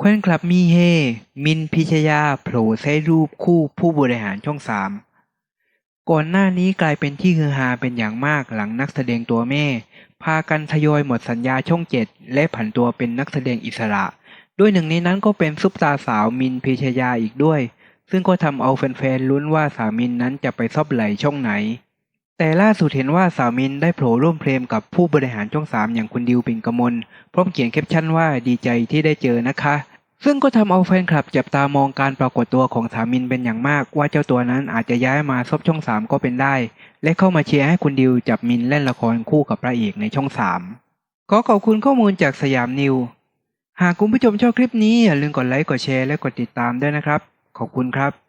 แคว้นคลับมีเฮ มินพิชยาโผล่ใช้รูปคู่ผู้บริหารช่องสามก่อนหน้านี้กลายเป็นที่ฮือฮาเป็นอย่างมากหลังนักแสดงตัวแม่ พากันทยอยหมดสัญญาช่องเจ็ดและผันตัวเป็นนักแสดงอิสระ ด้วยหนึ่งในนั้นก็เป็นซุปตาสาวมินพิชยาอีกด้วย ซึ่งก็ทำเอาแฟนๆลุ้นว่าสาวมินนั้นจะไปซบไหลช่องไหน แต่ล่าสุดเห็นว่าสาวมินได้โผล่ร่วมเพลมกับผู้บริหารช่องสามอย่างคุณดิวปิงกมลพร้อมเขียนแคปชั่นว่าดีใจที่ได้เจอนะคะ ซึ่งก็ทำเอาแฟนคลับจับตามองการปรากฏตัวของสามินเป็นอย่างมาก ว่าเจ้าตัวนั้นอาจจะย้ายมาซบช่องสามก็เป็นได้ และเข้ามาเชียร์ให้คุณดิวจับมินเล่นละครคู่กับพระเอกในช่องสามขอขอบคุณข้อมูลจากสยามนิว หากคุณผู้ชมชอบคลิปนี้อย่าลืมกดไลค์กดแชร์และกดติดตามด้วยนะครับ ขอบคุณครับ